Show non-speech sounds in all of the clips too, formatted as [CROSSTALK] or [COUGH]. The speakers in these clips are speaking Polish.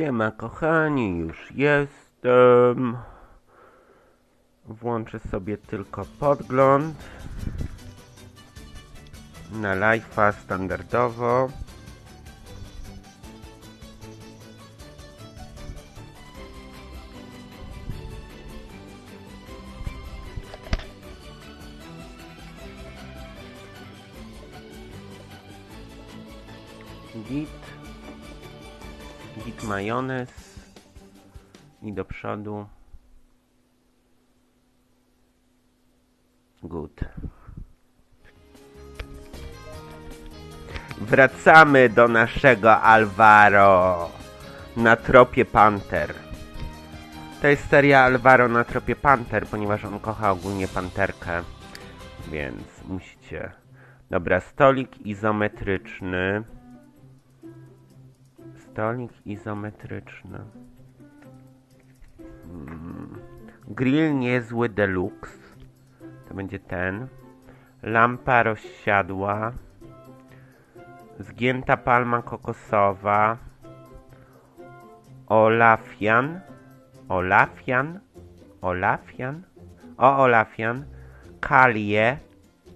Siema kochani, już jestem. Włączę sobie tylko podgląd. Na live'a standardowo. Majonez. I do przodu. Good. Wracamy do naszego Alvaro na tropie Panter. To jest seria Alvaro na tropie Panter, ponieważ on kocha ogólnie panterkę. Więc musicie. Dobra, stolik izometryczny. Stolik izometryczny. Mm. Grill niezły deluxe. To będzie ten. Lampa rozsiadła. Zgięta palma kokosowa. Olafian. Olafian. Olafian. O Olafian. Kalie.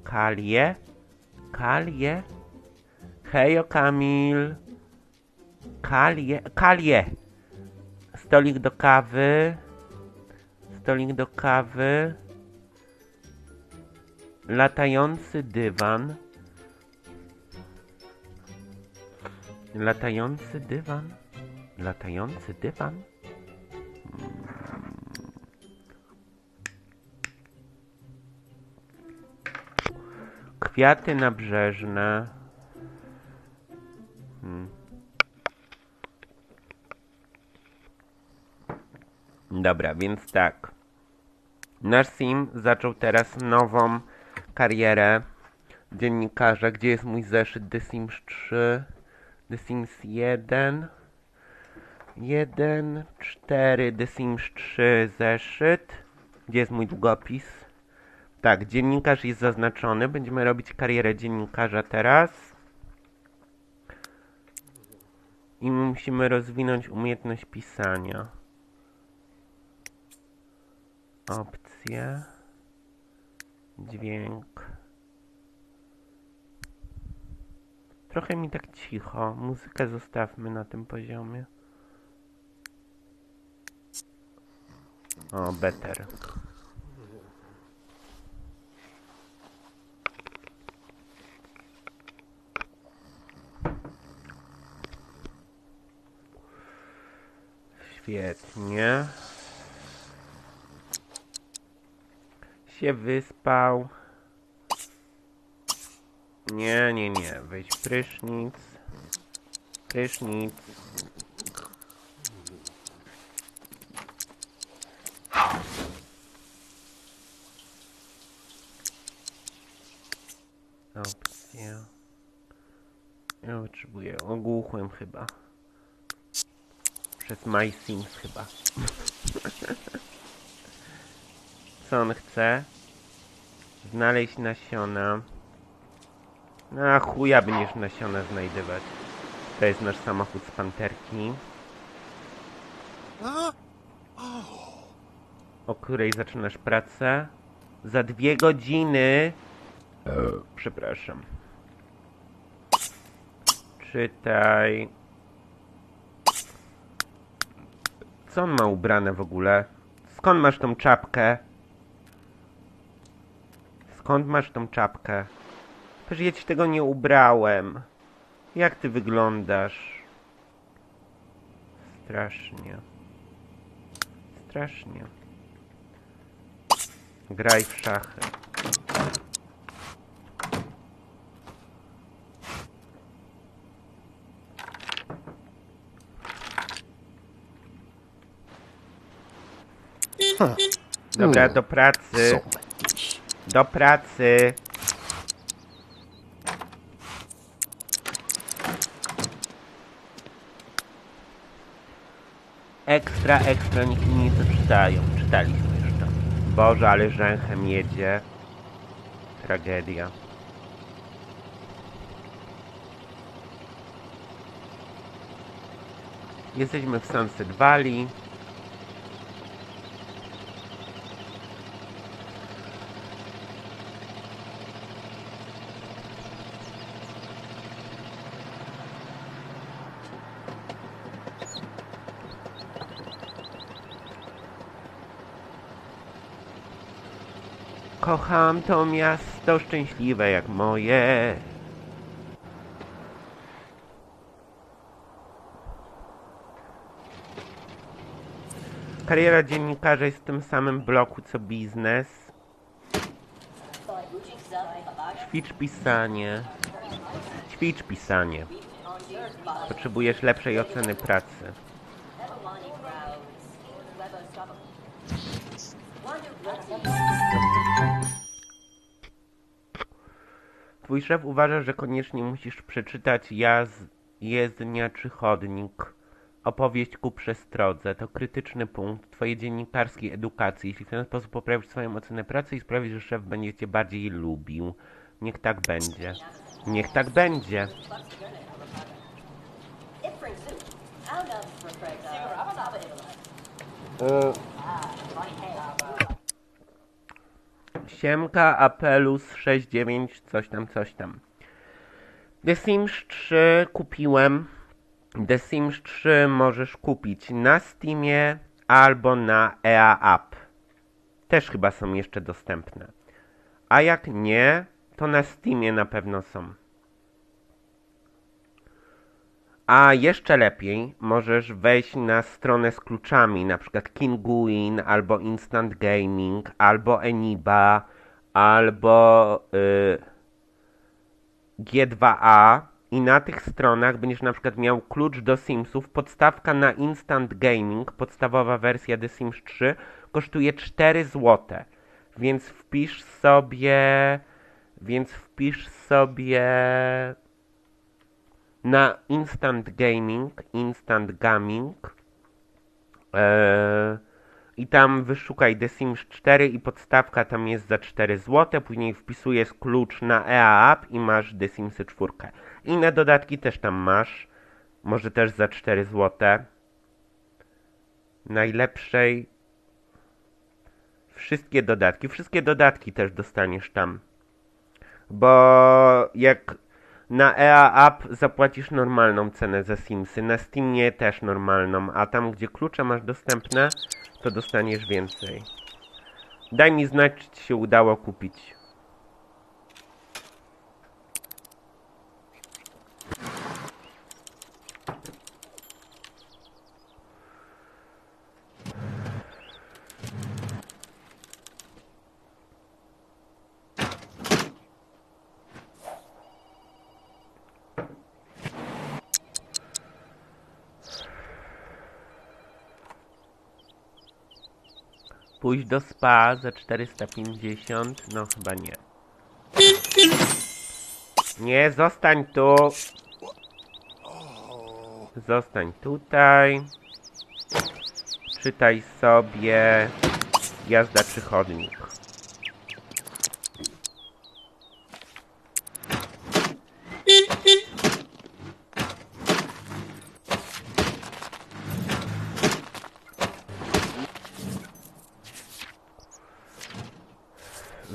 Kalie. Kalie. Hejo Kamil. Kalie. Kalie. Stolik do kawy. Stolik do kawy. Latający dywan. Latający dywan. Latający dywan. Kwiaty nabrzeżne. Dobra, więc tak. Nasz Sim zaczął teraz nową karierę dziennikarza. Gdzie jest mój zeszyt The Sims 3? The Sims 1 1, 4, The Sims 3 zeszyt. Gdzie jest mój długopis? Tak, dziennikarz jest zaznaczony. Będziemy robić karierę dziennikarza teraz. I musimy rozwinąć umiejętność pisania. Opcje. Dźwięk. Trochę mi tak cicho. Muzykę zostawmy na tym poziomie. O, better. Świetnie. Się wyspał. Nie, nie, nie. Weź prysznic. Prysznic. Opcja. Ja potrzebuję. Ogłuchłem chyba. Przez My Sims chyba. [LAUGHS] Co on chce? Znaleźć nasiona. A chuja będziesz nasiona znajdywać. To jest nasz samochód z panterki. O której zaczynasz pracę? Za dwie godziny. Przepraszam. Czytaj. Co on ma ubrane w ogóle? Skąd masz tą czapkę? Skąd masz tą czapkę? Przecież ja ci tego nie ubrałem. Jak ty wyglądasz? Strasznie. Strasznie. Graj w szachy. Dobra, do pracy. Do pracy. Ekstra, ekstra, nikt mi nie to czytają. Czytaliśmy już to. Boże, ale rzęchem jedzie. Tragedia. Jesteśmy w Sunset Valley. Kocham to miasto szczęśliwe jak moje. Kariera dziennikarza jest w tym samym bloku co biznes. Ćwicz pisanie. Ćwicz pisanie. Potrzebujesz lepszej oceny pracy. Twój szef uważa, że koniecznie musisz przeczytać jaz, jezdnia czy chodnik. Opowieść ku przestrodze to krytyczny punkt twojej dziennikarskiej edukacji. Jeśli w ten sposób poprawisz swoją ocenę pracy i sprawisz, że szef będzie cię bardziej lubił. Niech tak będzie. Niech tak będzie. Siemka Apelus 69 coś tam, coś tam. The Sims 3 kupiłem. The Sims 3 możesz kupić na Steamie albo na EA App. Też chyba są jeszcze dostępne. A jak nie, to na Steamie na pewno są. A jeszcze lepiej, możesz wejść na stronę z kluczami, na przykład Kinguin, albo Instant Gaming, albo Eniba, albo y, G2A i na tych stronach będziesz na przykład miał klucz do Simsów. Podstawka na Instant Gaming, podstawowa wersja The Sims 3 kosztuje 4 zł. Więc wpisz sobie więc wpisz sobie na Instant Gaming, Instant Gaming eee, i tam wyszukaj The Sims 4 i podstawka tam jest za 4 zł, później wpisujesz klucz na EA App i masz The Sims 4. Inne dodatki też tam masz, może też za 4 zł. Najlepszej wszystkie dodatki, wszystkie dodatki też dostaniesz tam. Bo jak na EA App zapłacisz normalną cenę za Simsy, na Steamie też normalną, a tam gdzie klucze masz dostępne, to dostaniesz więcej. Daj mi znać, czy ci się udało kupić. Pójść do spa za 450? No chyba nie. Nie, zostań tu. Zostań tutaj. Czytaj sobie jazda czy chodnik.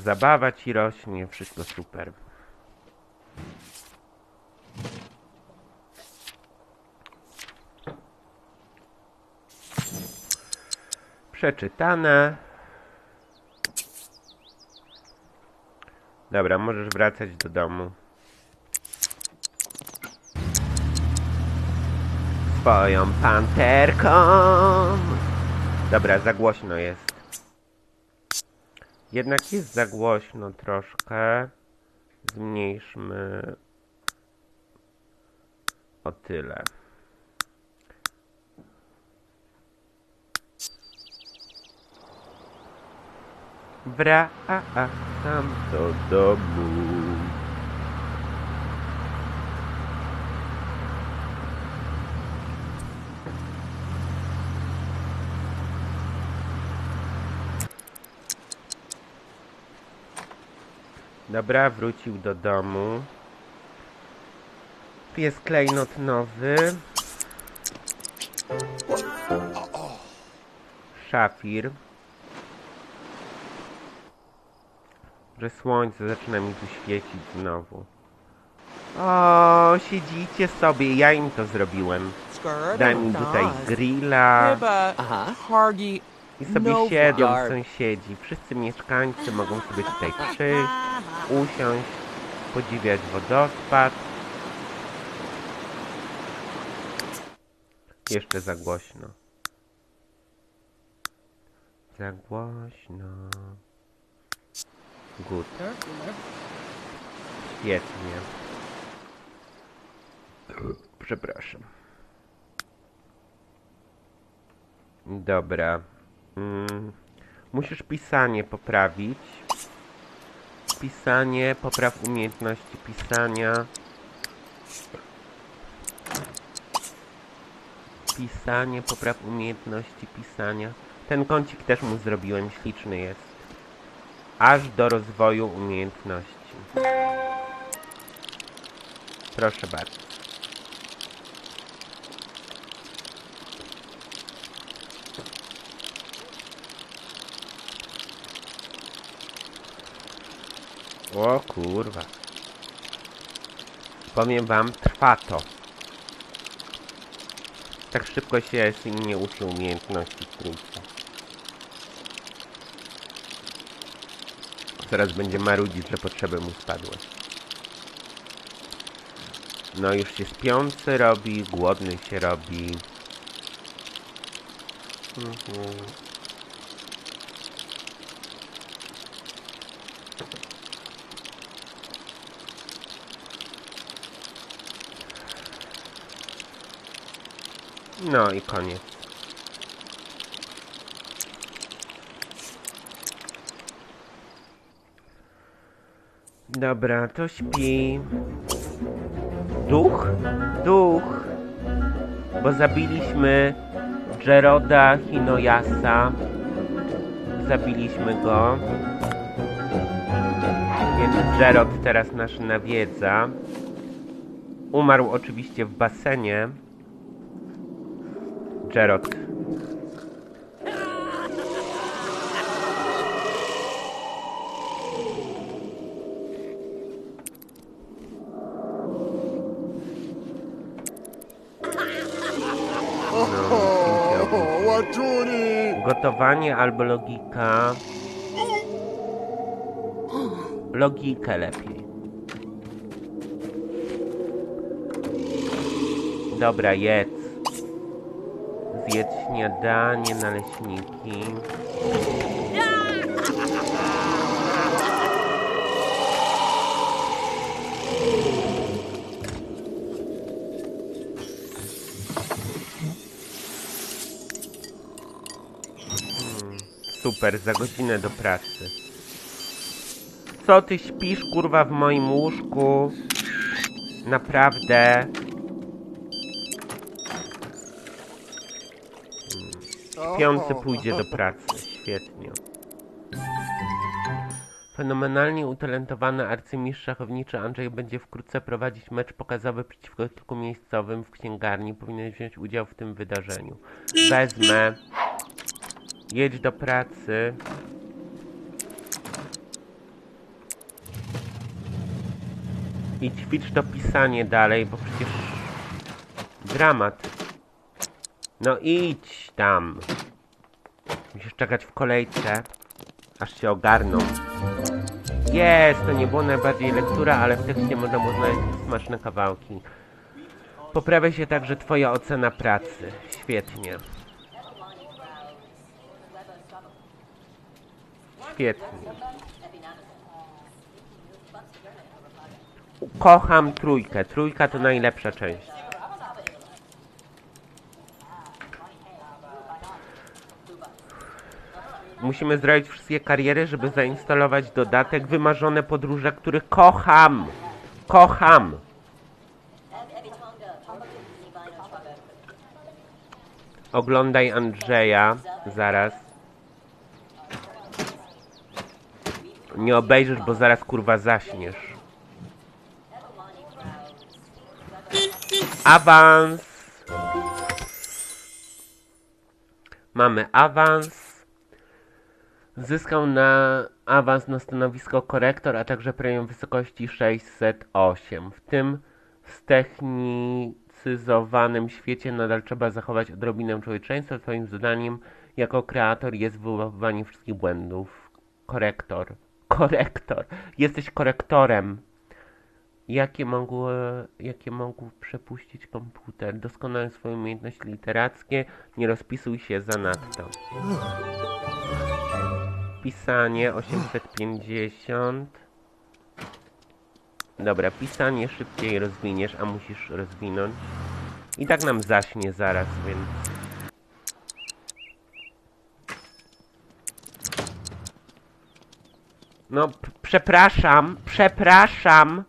Zabawa ci rośnie, wszystko super. Przeczytane. Dobra, możesz wracać do domu. Swoją panterką. Dobra, za głośno jest. Jednak jest za głośno troszkę. Zmniejszmy o tyle. Wracam do domu. Dobra, wrócił do domu. Tu jest klejnot nowy. szafir. Że słońce zaczyna mi tu świecić znowu. O, siedzicie sobie, ja im to zrobiłem. Daj mi tutaj grilla. I sobie siedzą sąsiedzi. Wszyscy mieszkańcy mogą sobie tutaj [LAUGHS] przyjść, usiąść, podziwiać wodospad. Jeszcze za głośno. Za głośno. Good. Świetnie. Przepraszam. Dobra. Mm. Musisz pisanie poprawić. Pisanie, popraw umiejętności pisania. Pisanie, popraw umiejętności pisania. Ten kącik też mu zrobiłem, śliczny jest. Aż do rozwoju umiejętności. Proszę bardzo. O kurwa. Powiem wam, trwa to. Tak szybko się nie uczy umiejętności w trójce. Teraz będzie marudzić, że potrzeby mu spadły. No już się śpiący robi, głodny się robi. Mhm. No i koniec. Dobra, to śpi. Duch? Duch. Bo zabiliśmy Jeroda Hinoyasa. Zabiliśmy go. Więc Jerod teraz nas nawiedza. Umarł oczywiście w basenie. Łaczuni! Gotowanie albo logika. Logikę lepiej. Dobra, jedz. Zjedz śniadanie, naleśniki. Super, za godzinę do pracy. Co ty śpisz, kurwa, w moim łóżku? Naprawdę? Śpiący pójdzie do pracy. Świetnie. Fenomenalnie utalentowany arcymistrz szachowniczy Andrzej będzie wkrótce prowadzić mecz pokazowy przeciwko kilku miejscowym w księgarni. Powinien wziąć udział w tym wydarzeniu. Wezmę. Jedź do pracy. I ćwicz to pisanie dalej, bo przecież... Dramat. No idź tam. Musisz czekać w kolejce, aż się ogarną. Jest, to nie było najbardziej lektura, ale w tekście można było znaleźć smaczne kawałki. Poprawia się także twoja ocena pracy. Świetnie. Świetnie. Kocham trójkę. Trójka to najlepsza część. Musimy zrobić wszystkie kariery, żeby zainstalować dodatek Wymarzone Podróże, który kocham. Kocham. Oglądaj Andrzeja. Zaraz. Nie obejrzysz, bo zaraz kurwa zaśniesz. Awans. Mamy awans. Zyskał na awans na stanowisko korektor, a także premium w wysokości 608. W tym ztechnicyzowanym świecie nadal trzeba zachować odrobinę człowieczeństwa. Twoim zadaniem jako kreator jest wyłapywanie wszystkich błędów. Korektor. Korektor. Jesteś korektorem. Jakie mogło, jakie mógł przepuścić komputer? Doskonale swoje umiejętności literackie. Nie rozpisuj się zanadto. Pisanie 850. Dobra, pisanie szybciej rozwiniesz, a musisz rozwinąć. I tak nam zaśnie zaraz, więc. No, przepraszam, przepraszam.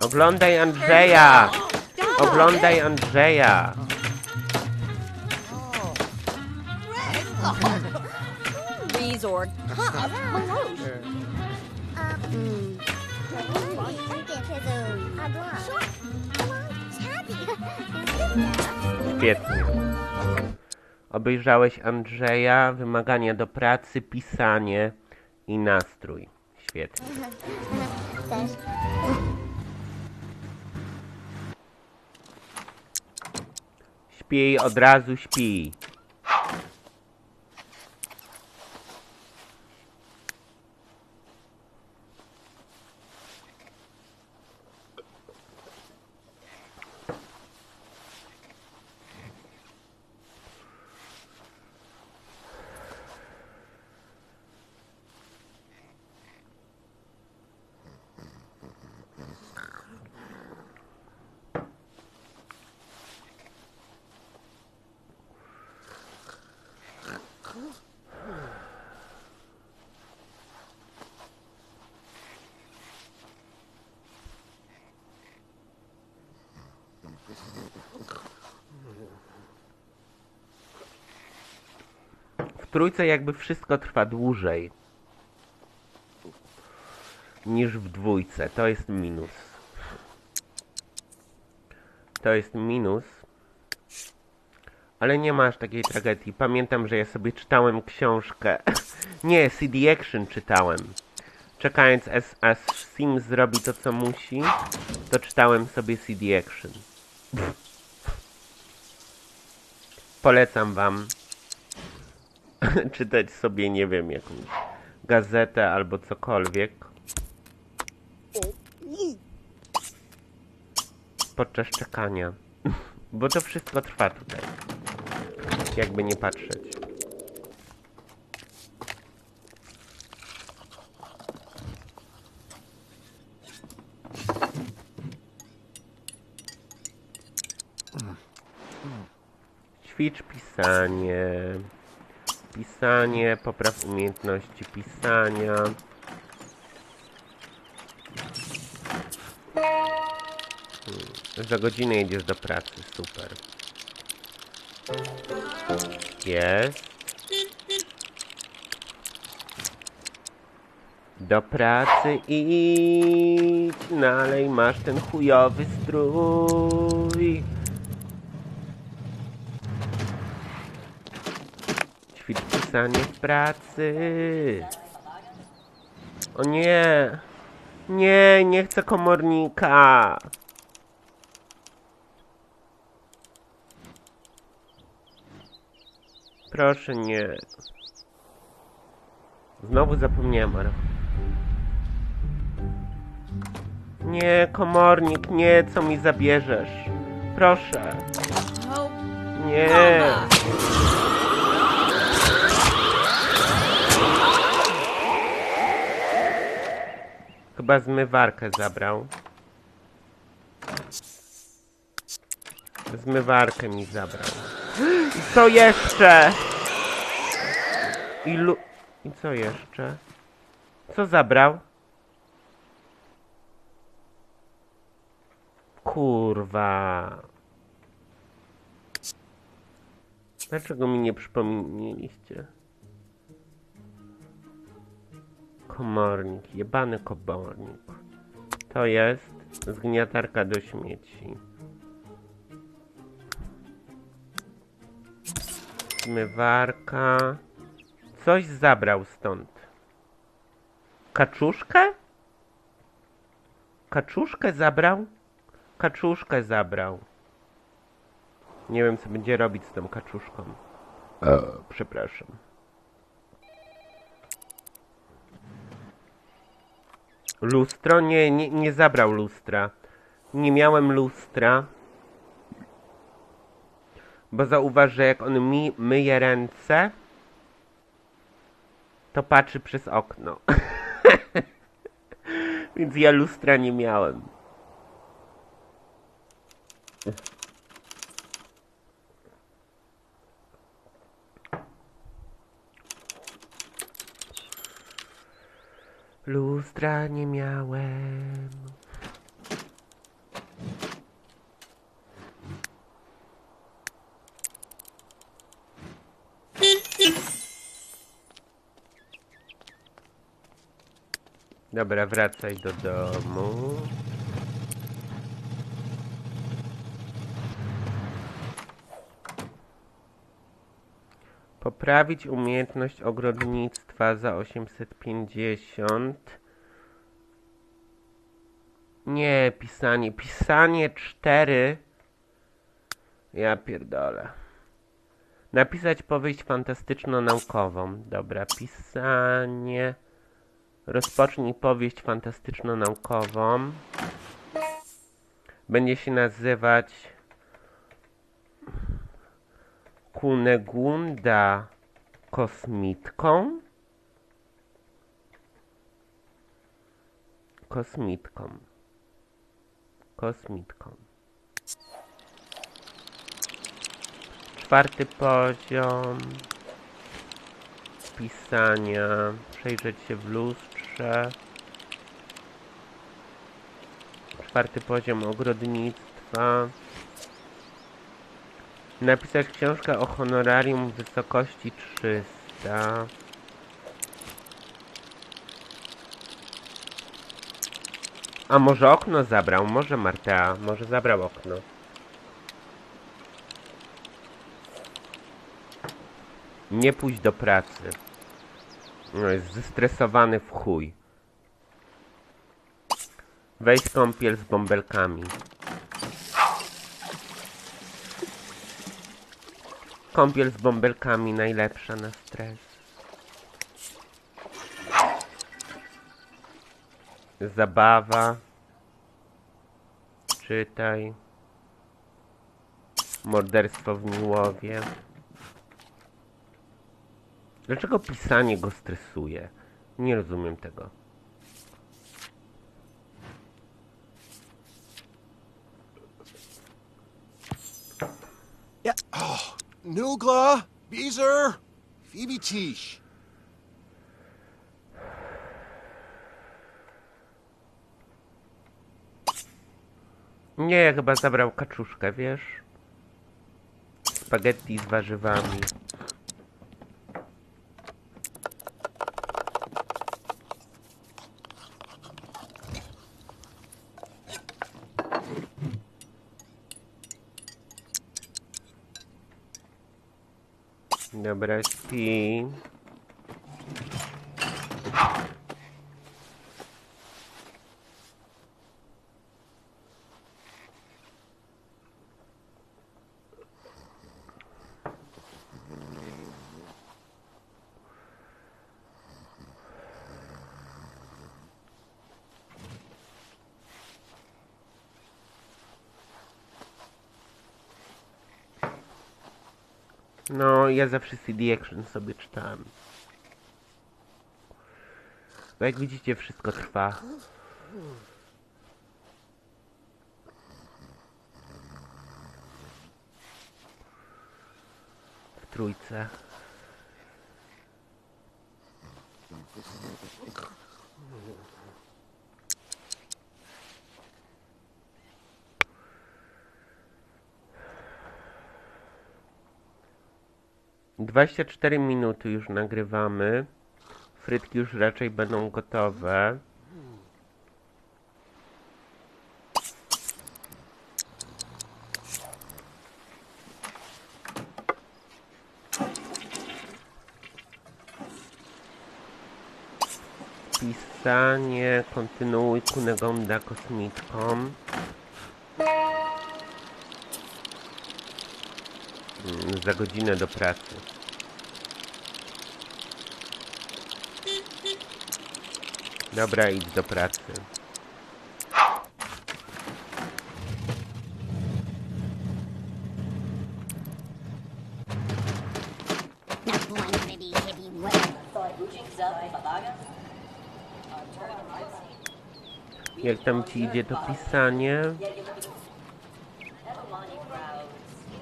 Oglądaj Andrzeja! Oglądaj Andrzeja! Resort. Świetnie. Obejrzałeś Andrzeja, wymagania do pracy, pisanie i nastrój. Świetnie. [LAUGHS] Śpij, od razu śpij. Trójce jakby wszystko trwa dłużej niż w dwójce. To jest minus. To jest minus. Ale nie ma aż takiej tragedii. Pamiętam, że ja sobie czytałem książkę. [CLEARS THROAT] nie, CD Action czytałem. Czekając aż, Sim zrobi to, co musi, to czytałem sobie CD Action. Polecam wam [LAUGHS] czytać sobie, nie wiem, jakąś gazetę albo cokolwiek. Podczas czekania. [LAUGHS] Bo to wszystko trwa tutaj. Jakby nie patrzeć. Ćwicz pisanie. Pisanie, popraw umiejętności pisania. Hmm, Za godzinę jedziesz do pracy, super. Jest. Do pracy idź, nalej masz ten chujowy strój. Ćwicz pisanie w pracy. O nie. Nie, nie chcę komornika. Proszę nie. Znowu zapomniałem o Nie, komornik, nie, co mi zabierzesz? Proszę. Nie. Chyba zmywarkę zabrał. Zmywarkę mi zabrał. I co jeszcze? Ilu... I co jeszcze? Co zabrał? Kurwa. Dlaczego mi nie przypomnieliście? Komornik, jebany komornik. To jest zgniatarka do śmieci. Zmywarka. Coś zabrał stąd. Kaczuszkę? Kaczuszkę zabrał? Kaczuszkę zabrał. Nie wiem, co będzie robić z tą kaczuszką. E, przepraszam. Lustro? Nie, nie, nie zabrał lustra. Nie miałem lustra. Bo zauważ, że jak on mi myje ręce, to patrzy przez okno. [LAUGHS] Więc ja lustra nie miałem. Lustra nie miałem. Dobra, wracaj do domu. Poprawić umiejętność ogrodnictwa za 850. Nie, pisanie. Pisanie 4. Ja pierdolę. Napisać powieść fantastyczno-naukową. Dobra, pisanie. Rozpocznij powieść fantastyczno-naukową. Będzie się nazywać Kunegunda kosmitką. Kosmitką. Kosmitką. Czwarty poziom pisania. Przejrzeć się w lustrze. Czwarty poziom ogrodnictwa. Napisać książkę o honorarium w wysokości 300. A może okno zabrał? Może Martea, może zabrał okno. Nie pójść do pracy. No, jest zestresowany w chuj. Weź kąpiel z bąbelkami. Kąpiel z bąbelkami najlepsza na stres. Zabawa. Czytaj. Morderstwo w Miłowie. Dlaczego pisanie go stresuje? Nie rozumiem tego. Nugla, Beezer, Phoebe Tish. Nie, chyba zabrał kaczuszkę, wiesz? Spaghetti z warzywami. Dobra, śpi. No, ja zawsze CD Action sobie czytałem. Bo jak widzicie, wszystko trwa. W trójce. Dwadzieścia cztery minuty już nagrywamy. Frytki już raczej będą gotowe. Pisanie, kontynuuj Kunegonda kosmitką. Za godzinę do pracy. Dobra, idź do pracy. Jak tam ci idzie to pisanie?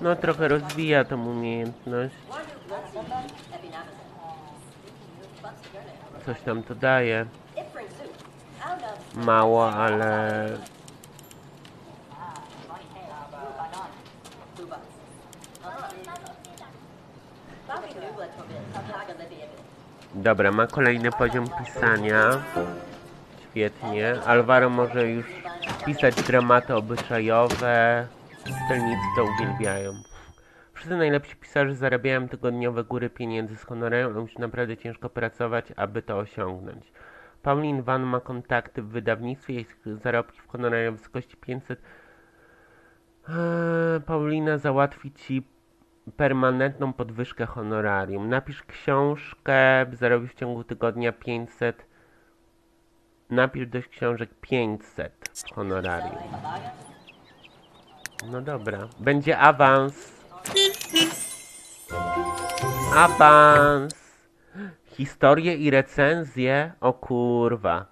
No trochę rozwija tą umiejętność. Coś tam to daje. Mało, ale... Dobra, ma kolejny poziom pisania. Świetnie. Alvaro może już pisać dramaty obyczajowe. Czytelnicy to uwielbiają. Wszyscy najlepsi pisarze zarabiają tygodniowe góry pieniędzy z honorem, ale musi naprawdę ciężko pracować, aby to osiągnąć. Pauline Van ma kontakty w wydawnictwie i zarobki w honorarium w wysokości 500. Eee, Paulina załatwi ci permanentną podwyżkę honorarium. Napisz książkę, zarobisz w ciągu tygodnia 500. Napisz do książek 500 honorarium. No dobra. Będzie awans. Awans. Historie i recenzje. O kurwa.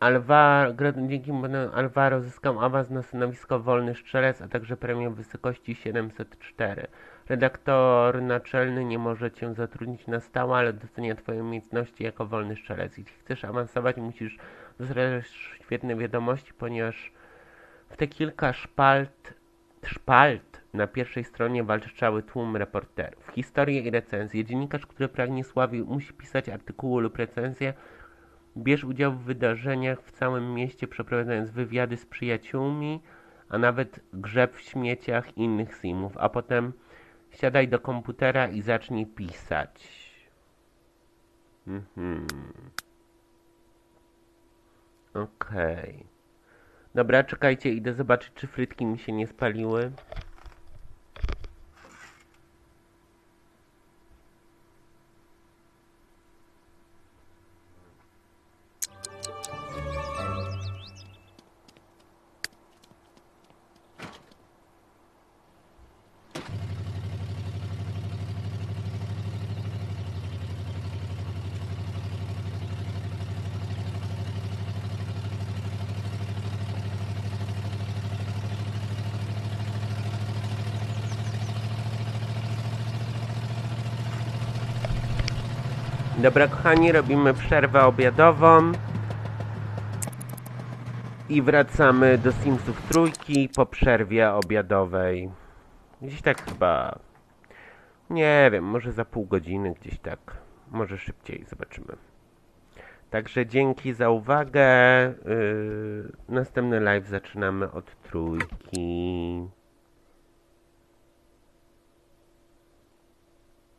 Alvaro, dzięki Alvaro zyskał awans na stanowisko wolny strzelec, a także premię w wysokości 704. Redaktor naczelny nie może cię zatrudnić na stałe, ale docenia twoje umiejętności jako wolny strzelec. Jeśli chcesz awansować, musisz dostarczać świetne wiadomości, ponieważ w te kilka szpalt, szpalt na pierwszej stronie walczy cały tłum reporterów. Historie i recenzje. Dziennikarz, który pragnie sławy, musi pisać artykuły lub recenzje. Bierz udział w wydarzeniach w całym mieście, przeprowadzając wywiady z przyjaciółmi, a nawet grzeb w śmieciach innych simów, a potem siadaj do komputera i zacznij pisać. Mhm. Okej. Dobra, czekajcie, idę zobaczyć, czy frytki mi się nie spaliły. Dobra, kochani, robimy przerwę obiadową. I wracamy do Simsów trójki po przerwie obiadowej. Gdzieś tak chyba... Nie wiem, może za pół godziny gdzieś tak. Może szybciej, zobaczymy. Także dzięki za uwagę. Yy, następny live zaczynamy od trójki.